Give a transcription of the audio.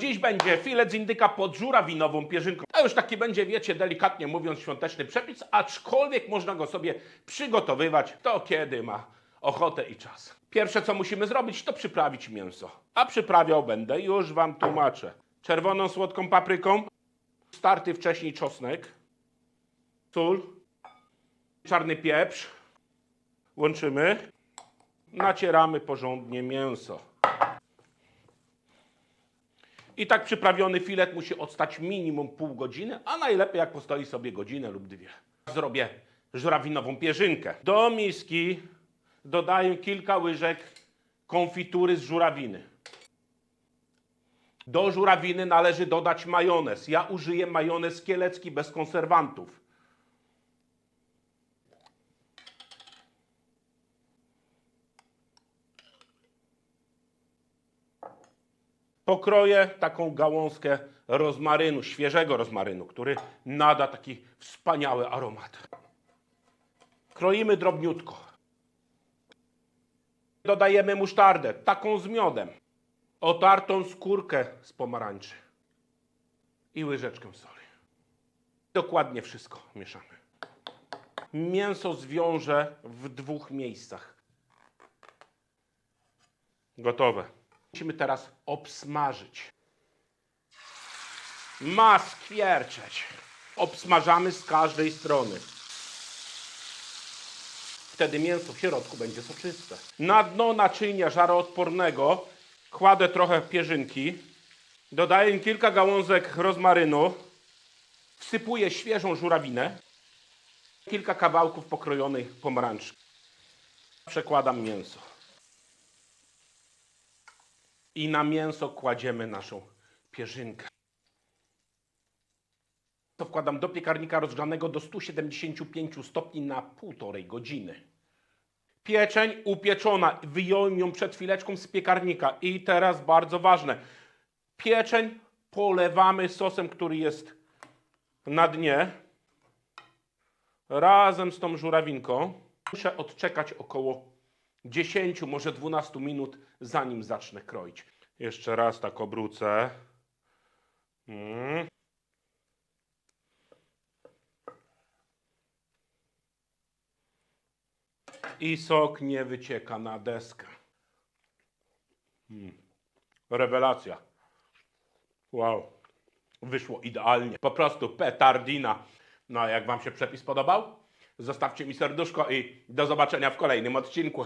Dziś będzie filet z indyka pod żurawinową pierzynką. To już taki będzie, wiecie, delikatnie mówiąc, świąteczny przepis, aczkolwiek można go sobie przygotowywać to kiedy ma ochotę i czas. Pierwsze, co musimy zrobić, to przyprawić mięso. A przyprawiał będę, już wam tłumaczę. Czerwoną słodką papryką, starty wcześniej czosnek, sól, czarny pieprz, łączymy, nacieramy porządnie mięso. I tak przyprawiony filet musi odstać minimum pół godziny, a najlepiej jak postoi sobie godzinę lub dwie. Zrobię żurawinową pierzynkę. Do miski dodaję kilka łyżek konfitury z żurawiny. Do żurawiny należy dodać majonez. Ja użyję majonez kielecki bez konserwantów. Pokroję taką gałązkę rozmarynu, świeżego rozmarynu, który nada taki wspaniały aromat. Kroimy drobniutko. Dodajemy musztardę, taką z miodem. Otartą skórkę z pomarańczy. I łyżeczkę soli. Dokładnie wszystko mieszamy. Mięso zwiążę w dwóch miejscach. Gotowe. Musimy teraz obsmażyć. Ma skwierczeć. Obsmażamy z każdej strony. Wtedy mięso w środku będzie soczyste. Na dno naczynia żaroodpornego kładę trochę pierzynki. Dodaję kilka gałązek rozmarynu. Wsypuję świeżą żurawinę. Kilka kawałków pokrojonej pomarańczy. Przekładam mięso. I na mięso kładziemy naszą pierzynkę. To wkładam do piekarnika rozgrzanego do 175 stopni na półtorej godziny. Pieczeń upieczona. Wyjąłem ją przed chwileczką z piekarnika. I teraz bardzo ważne. Pieczeń polewamy sosem, który jest na dnie. Razem z tą żurawinką. Muszę odczekać około 10, może 12 minut, zanim zacznę kroić. Jeszcze raz tak obrócę. Mm. I sok nie wycieka na deskę. Mm. Rewelacja. Wow. Wyszło idealnie. Po prostu petardina. No jak Wam się przepis podobał? Zostawcie mi serduszko i do zobaczenia w kolejnym odcinku.